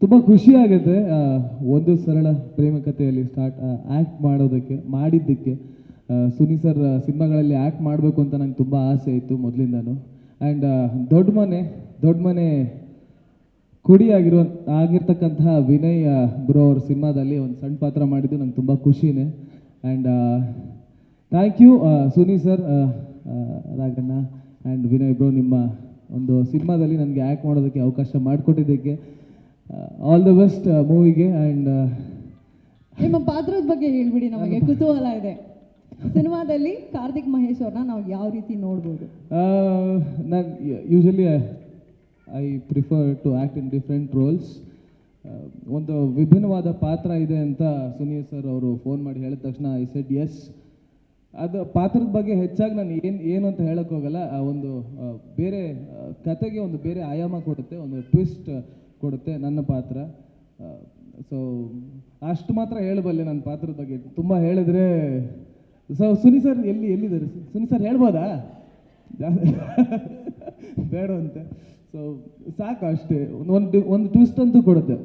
ತುಂಬ ಖುಷಿ ಆಗುತ್ತೆ ಒಂದು ಸರಳ ಪ್ರೇಮ ಕಥೆಯಲ್ಲಿ ಸ್ಟಾರ್ಟ್ ಆ್ಯಕ್ಟ್ ಮಾಡೋದಕ್ಕೆ, ಮಾಡಿದ್ದಕ್ಕೆ. ಸುನಿ ಸರ್ ಸಿನಿಮಾಗಳಲ್ಲಿ ಆ್ಯಕ್ಟ್ ಮಾಡಬೇಕು ಅಂತ ನಂಗೆ ತುಂಬ ಆಸೆ ಇತ್ತು ಮೊದಲಿಂದನೂ. ಆ್ಯಂಡ್ ದೊಡ್ಡ ಮನೆ ದೊಡ್ಡ ಮನೆ ಕುಡಿ ಆಗಿರೋ, ಆಗಿರ್ತಕ್ಕಂತಹ ವಿನಯ್ ಬ್ರೋ ಅವ್ರ ಸಿನಿಮಾದಲ್ಲಿ ಒಂದು ಸಣ್ಣ ಪಾತ್ರ ಮಾಡಿದ್ದು ನಂಗೆ ತುಂಬ ಖುಷಿನೇ. And thank you Suni sir Raghanna and Vinay bro ನಿಮ್ಮ ಒಂದು ಸಿನಿಮಾದಲ್ಲಿ ನನಗೆ ಆ್ಯಕ್ಟ್ ಮಾಡೋದಕ್ಕೆ ಅವಕಾಶ ಮಾಡಿಕೊಟ್ಟಿದ್ದಕ್ಕೆ. ಆಲ್ ದ ಬೆಸ್ಟ್ ಮೂವಿಗೆ ಆ್ಯಂಡ್ ನಿಮ್ಮ ಪಾತ್ರದ ಬಗ್ಗೆ ಹೇಳ್ಬಿಡಿ ನಮಗೆ. ಕುತೂಹಲ ಇದೆ. ಸಿನಿಮಾದಲ್ಲಿ ಕಾರ್ತಿಕ್ ಮಹೇಶ್ ಅವ್ರನ್ನ ನಾವು ಯಾವ ರೀತಿ ನೋಡ್ಬೋದು? ನಾನು usually I prefer to act in different roles ಒಂದು ವಿಭಿನ್ನವಾದ ಪಾತ್ರ ಇದೆ ಅಂತ ಸುನೀಲ್ ಸರ್ ಅವರು ಫೋನ್ ಮಾಡಿ ಹೇಳಿದ ತಕ್ಷಣ ಐ ಸೆಡ್ ಎಸ್ ಅದು ಪಾತ್ರದ ಬಗ್ಗೆ ಹೆಚ್ಚಾಗಿ ನಾನು ಏನು ಏನು ಅಂತ ಹೇಳೋಕ್ಕೋಗಲ್ಲ. ಆ ಒಂದು ಬೇರೆ ಕತೆಗೆ ಒಂದು ಬೇರೆ ಆಯಾಮ ಕೊಡುತ್ತೆ. ಒಂದು ಟ್ವಿಸ್ಟ್ ಕೊಡುತ್ತೆ ನನ್ನ ಪಾತ್ರ. ಸೊ ಅಷ್ಟು ಮಾತ್ರ ಹೇಳಬಲ್ಲೆ ನನ್ನ ಪಾತ್ರದ ಬಗ್ಗೆ. ತುಂಬ ಹೇಳಿದ್ರೆ ಸೊ ಸುನಿ ಸರ್ ಎಲ್ಲಿ ಎಲ್ಲಿದ್ದಾರೆ? ಸುನಿ ಸರ್ ಹೇಳ್ಬೋದಾ? ಬೇಡ ಅಂತೆ. ಸೊ ಸಾಕು ಅಷ್ಟೇ. ಒಂದು ಒಂದು ಟ್ವಿಸ್ಟ್ ಅಂತೂ ಕೊಡುತ್ತೆ.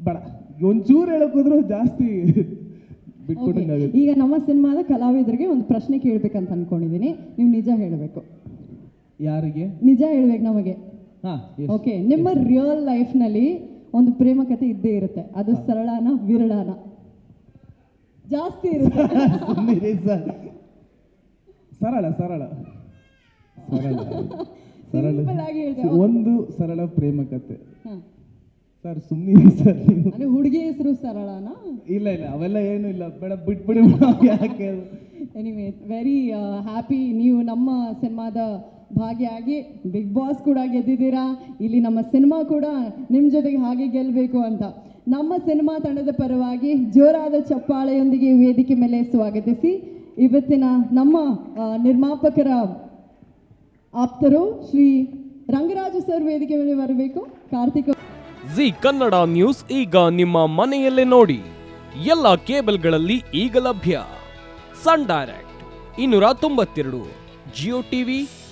ಬಡ. ಒಂಚೂರು ಹೇಳಕ್ ಹೋದ್ರು ಜಾಸ್ತಿ ಬಿಟ್ಕೊಟ್ಟಂಗಾಗುತ್ತೆ ಈಗ ನಮ್ಮ ಸಿನಿಮಾದ ಕಲಾವಿದರಿಗೆ ಒಂದು ಪ್ರಶ್ನೆ ಕೇಳ್ಬೇಕಂತ ಅನ್ಕೊಂಡಿದ್ದೀನಿ ನೀವು ನಿಜ ಹೇಳಬೇಕು. ಯಾರಿಗೆ? ನಿಜ ಹೇಳ್ಬೇಕು ನಮಗೆ. ಓಕೆ ನಿಮ್ಮ ರಿಯಲ್ ಲೈಫ್ನಲ್ಲಿ ಒಂದು ಪ್ರೇಮ ಕಥೆ ಇದ್ದೇ ಇರುತ್ತೆ. ಅದು ಸರಳಾನ ವಿರಳನ? ಜಾಸ್ತಿ ಇರುತ್ತೆ. ಸರಳ ಸರಳ. ಸರಳ. ಒಂದು ಸರಳ ಪ್ರೇಮ ಕತೆ ಸರ್ ಸುಮ್ಮನೆ ಸರ್ ನೀವು. ಹುಡುಗಿ ಹೆಸರು ಸರಳನ? ಇಲ್ಲ ಇಲ್ಲ ಅವೆಲ್ಲ ಏನು ಇಲ್ಲ. ಬೇಡ ಬಿಟ್ಬಿಡಿ. ಯಾಕೆ ಎನಿವೇ ವೆರಿ ಹ್ಯಾಪಿ ನೀವು ನಮ್ಮ ಸಿನಿಮಾದ ಭಾಗಿಯಾಗಿ ಬಿಗ್ ಬಾಸ್ ಕೂಡ ಗೆದ್ದಿದ್ದೀರಾ? ಇಲ್ಲಿ ನಮ್ಮ ಸಿನಿಮಾ ಕೂಡ ನಿಮ್ಮ ಜೊತೆಗೆ ಹಾಗೆ ಗೆಲ್ಲಬೇಕು ಅಂತ. ನಮ್ಮ ಸಿನಿಮಾ ತಂಡದ ಪರವಾಗಿ ಜೋರಾದ ಚಪ್ಪಾಳೆಯೊಂದಿಗೆ ವೇದಿಕೆ ಮೇಲೆ ಸ್ವಾಗತಿಸಿ. ಇವತ್ತಿನ ನಮ್ಮ ನಿರ್ಮಾಪಕರ ಆಪ್ತರು ಶ್ರೀ ರಂಗರಾಜು ಸರ್ ವೇದಿಕೆ ಮೇಲೆ ಬರಬೇಕು. ಕಾರ್ತಿಕ ಜಿ ಕನ್ನಡ ನ್ಯೂಸ್ ಈಗ ನಿಮ್ಮ ಮನೆಯಲ್ಲೇ ನೋಡಿ. ಎಲ್ಲ ಕೇಬಲ್ಗಳಲ್ಲಿ ಈಗ ಲಭ್ಯ. ಸನ್ ಡೈರೆಕ್ಟ್ ಇನ್ನೂರ ತೊಂಬತ್ತೆರಡು, ಜಿಯೋ ಟಿವಿ